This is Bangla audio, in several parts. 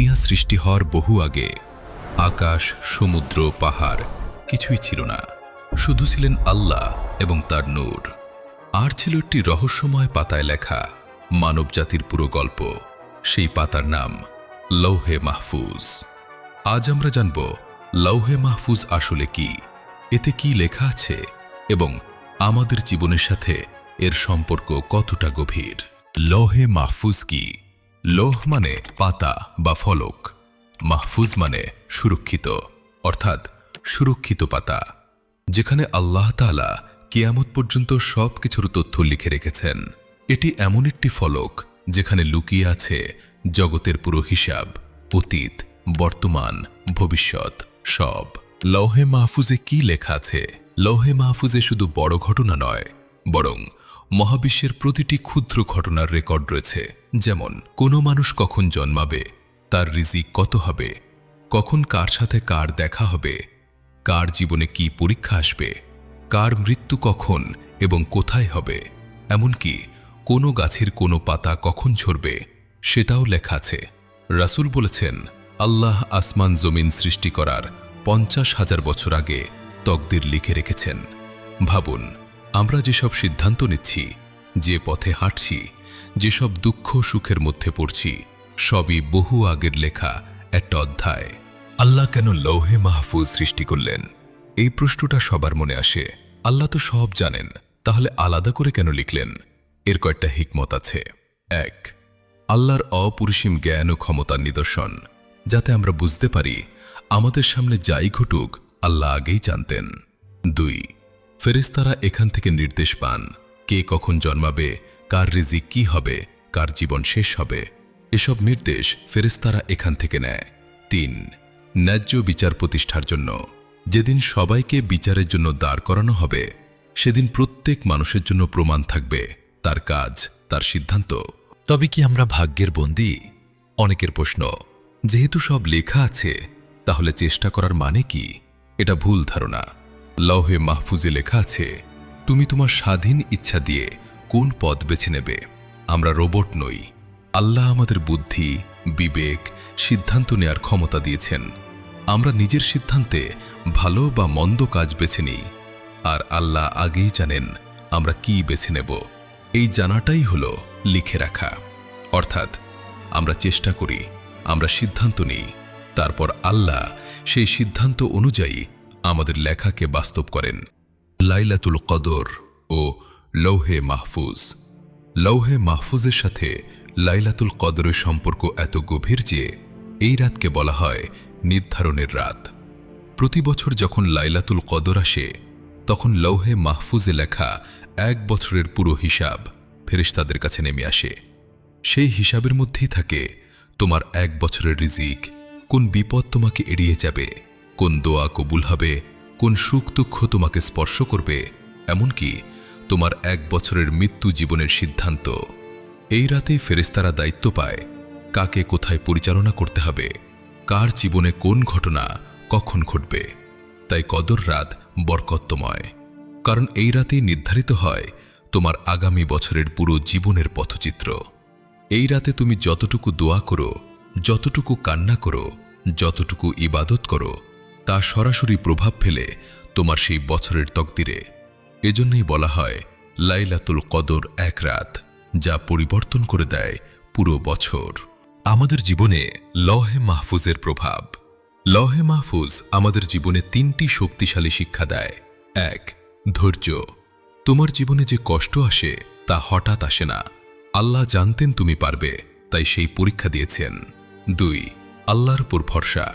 দুনিয়া সৃষ্টি হওয়ার বহু আগে আকাশ, সমুদ্র, পাহাড় কিছুই ছিল না। শুধু ছিলেন আল্লাহ এবং তার নূর। আর ছিল একটি রহস্যময় পাতায় লেখা মানবজাতির পুরো গল্প। সেই পাতার নাম লৌহে মাহফুজ। আজ আমরা জানব লৌহে মাহফুজ আসলে কি, এতে কি লেখা আছে এবং আমাদের জীবনের সাথে এর সম্পর্ক কতটা গভীর। লৌহে মাহফুজ কি? লৌহ মানে পাতা বা ফলক, মাহফুজ মানে সুরক্ষিত, অর্থাৎ সুরক্ষিত পাতা, যেখানে আল্লাহ তাআলা কিয়ামত পর্যন্ত সব কিছুর তথ্য লিখে রেখেছেন। এটি এমন একটি ফলক যেখানে লুকিয়ে আছে জগতের পুরো হিসাব, অতীত, বর্তমান, ভবিষ্যৎ, সব। লৌহে মাহফুজে কি লেখা আছে? লৌহে মাহফুজে শুধু বড় ঘটনা নয়, বরং মহাবিশ্বের প্রতিটি ক্ষুদ্র ঘটনার রেকর্ড রয়েছে। যেমন, কোনো মানুষ কখন জন্মাবে, তার রিজিক কত হবে, কখন কার সাথে কার দেখা হবে, কার জীবনে কি পরীক্ষা আসবে, কার মৃত্যু কখন এবং কোথায় হবে। এমনকি, কোনো গাছের কোনো পাতা কখন ঝরবে, সেটাও লেখা আছে। রাসূল বলেছেন, আল্লাহ আসমান জমিন সৃষ্টি করার পঞ্চাশ হাজার বছর আগে তকদির লিখে রেখেছেন। ভাবুন আমরা যেসব সিদ্ধান্ত নিচ্ছি, যে পথে হাঁটছি, যেসব দুঃখ সুখের মধ্যে পড়ছি, সবই বহু আগের লেখা একটা অধ্যায়। আল্লাহ কেন লৌহে মাহফুজ সৃষ্টি করলেন? এই প্রশ্নটা সবার মনে আসে। আল্লাহ তো সব জানেন, তাহলে আলাদা করে কেন লিখলেন? এর কয়েকটা হিকমত আছে। এক, আল্লাহর অপরিসীম জ্ঞান ও ক্ষমতার নিদর্শন, যাতে আমরা বুঝতে পারি আমাদের সামনে যাই ঘটুক, আল্লাহ আগেই জানতেন। দুই ফেরেস্তারা এখান থেকে নির্দেশ পান, কে কখন জন্মাবে, কার রিজিক কি হবে, কার জীবন শেষ হবে। এসব নির্দেশ ফেরেস্তারা এখান থেকে নেয়। তিন, ন্যায্য বিচার প্রতিষ্ঠার জন্য। যেদিন সবাইকে বিচারের জন্য দাঁড় করানো হবে, সেদিন প্রত্যেক মানুষের জন্য প্রমাণ থাকবে, তার কাজ, তার সিদ্ধান্ত। তবে কি আমরা ভাগ্যের বন্দী? অনেকের প্রশ্ন, যেহেতু সব লেখা আছে, তাহলে চেষ্টা করার মানে কি? এটা ভুল ধারণা। লৌহে মাহফুজে লেখা আছে, তুমি তোমার স্বাধীন ইচ্ছা দিয়ে কোন পথ বেছে নেবে? আমরা রোবট নই। আল্লাহ আমাদের বুদ্ধি, বিবেক, সিদ্ধান্ত নেয়ার ক্ষমতা দিয়েছেন। আমরা নিজের সিদ্ধান্তে ভালো বা মন্দ কাজ বেছে নিই। আর আল্লাহ আগেই জানেন আমরা কি বেছে নেব। এই জানাটাই হল লিখে রাখা। অর্থাৎ, আমরা চেষ্টা করি, আমরা সিদ্ধান্ত নিই। তারপর আল্লাহ সেই সিদ্ধান্ত অনুযায়ী আমাদের লেখাকে বাস্তব করেন। লাইলাতুল কদর ও লৌহে মাহফুজ। লৌহে মাহফুজের সাথে লাইলাতুল কদরের সম্পর্ক এত গভীর যে এই রাতকে বলা হয় নির্ধারণের রাত। প্রতি বছর যখন লাইলাতুল কদর আসে, তখন লৌহে মাহফুজে লেখা এক বছরের পুরো হিসাব ফেরেশতাদের কাছে নেমে আসে। সেই হিসাবের মধ্যেই থাকে, তোমার এক বছরের রিজিক কোন বিপদ তোমাকে এড়িয়ে যাবে? কোন দোয়া কবুল হবে, কোন সুখ দুঃখ তোমাকে স্পর্শ করবে, এমনকি তোমার এক বছরের মৃত্যু জীবনের সিদ্ধান্ত। এই রাতে ফেরেস্তারা দায়িত্ব পায় কাকে কোথায় পরিচালনা করতে হবে, কার জীবনে কোন ঘটনা কখন ঘটবে। তাই কদর রাত বরকত্তময় কারণ এই রাতেই নির্ধারিত হয় তোমার আগামী বছরের পুরো জীবনের পথচিত্র। এই রাতে তুমি যতটুকু দোয়া করো, যতটুকু কান্না করো, যতটুকু ইবাদত করো তা সরাসরি প্রভাব ফেলে তোমার সেই বছরের তকদিরে। এজন্যই বলা হয়, লাইলাতুল কদর এক রাত, যা পরিবর্তন করে দেয় পুরো বছর। আমাদের জীবনে লহে মাহফুজের প্রভাব। লহে মাহফুজ আমাদের জীবনে তিনটি শক্তিশালী শিক্ষা দেয়। এক, ধৈর্য। তোমার জীবনে যে কষ্ট আসে, তা হঠাৎ আসে না। আল্লাহ জানতেন তুমি পারবে, তাই সেই পরীক্ষা দিয়েছেন। দুই, আল্লাহর উপর ভরসা।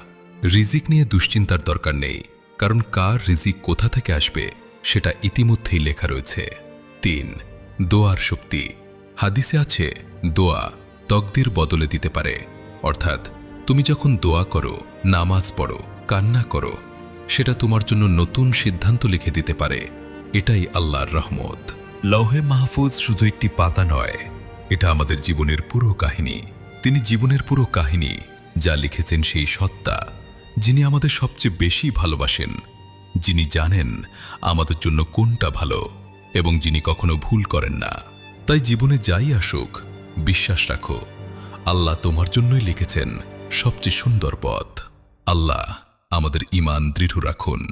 রিজিক নিয়ে দুশ্চিন্তার দরকার নেই, কারণ কার রিজিক কোথা থেকে আসবে সেটা ইতিমধ্যেই লেখা রয়েছে। তিন, দোয়ার শক্তি। হাদিসে আছে, দোয়া তকদির বদলে দিতে পারে। অর্থাৎ, তুমি যখন দোয়া করো, নামাজ পড়ো, কান্না করো, সেটা তোমার জন্য নতুন সিদ্ধান্ত লিখে দিতে পারে। এটাই আল্লাহর রহমত। লৌহে মাহফুজ শুধু একটি পাতা নয়, এটা আমাদের জীবনের পুরো কাহিনী। তিনি জীবনের পুরো কাহিনী যা লিখেছেন সেই সত্তা। যিনি আমাদের সবচেয়ে বেশি ভালোবাসেন, যিনি জানেন আমাদের জন্য কোনটা ভালো এবং যিনি কখনো ভুল করেন না। তাই জীবনে যাই আসুক, বিশ্বাস রাখো, আল্লাহ তোমার জন্যই লিখেছেন সবচেয়ে সুন্দর পথ। আল্লাহ আমাদের ইমান দৃঢ় রাখুন।